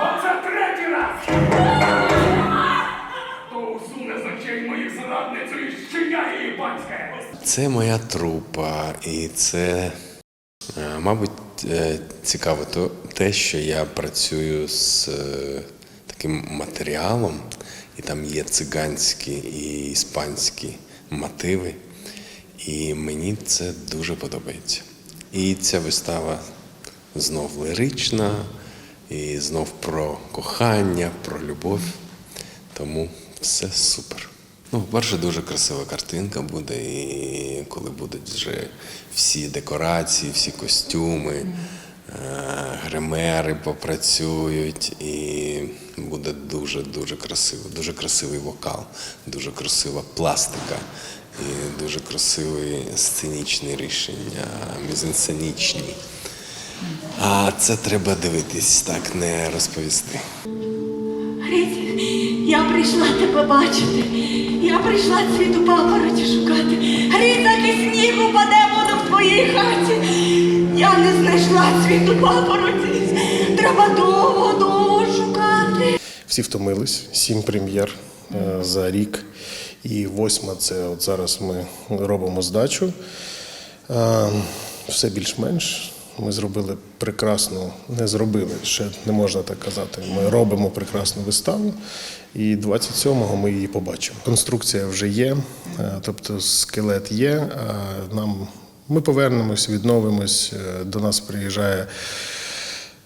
Оце третій раз! Це моя трупа, і це, е, мабуть, е, цікаво то, те, що я працюю з е, таким матеріалом, і там є циганські і іспанські мотиви. І мені це дуже подобається. І ця вистава знов лирична, і знов про кохання, про любов. Тому все супер. Ну, по-перше, дуже красива картинка буде, і коли будуть вже всі декорації, всі костюми, е, гримери попрацюють, і буде дуже-дуже красиво. Дуже красивий вокал, дуже красива пластика і дуже красиві сценічні рішення, мізансценічні. А це треба дивитись, так не розповісти. Гриця, я прийшла тебе бачити. Я прийшла цвіту папороті шукати. Гриця, і сніг упаде воду в твоїй хаті. Я не знайшла цвіту папороті. Треба довго, довго шукати. Всі втомились, сім прем'єр е, за рік. І восьма це от зараз ми робимо здачу. Е, Все більш-менш. Ми зробили прекрасну, не зробили, ще не можна так казати. Ми робимо прекрасну виставу, і 27-го ми її побачимо. Конструкція вже є, е, тобто скелет є. Нам ми повернемось, відновимось. Е, До нас приїжджає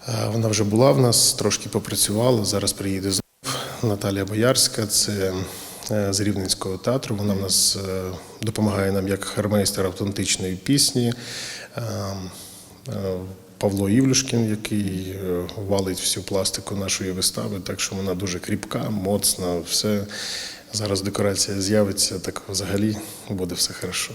Е, Вона вже була в нас, трошки попрацювала. Зараз приїде знов Наталія Боярська, це е, з Рівненського театру. Вона в нас е, допомагає нам як хармейстер автентичної пісні. Е, Павло Івлюшкін, який е, валить всю пластику нашої вистави, так що вона дуже кріпка, моцна, все. Зараз декорація з'явиться, так взагалі буде все хорошо.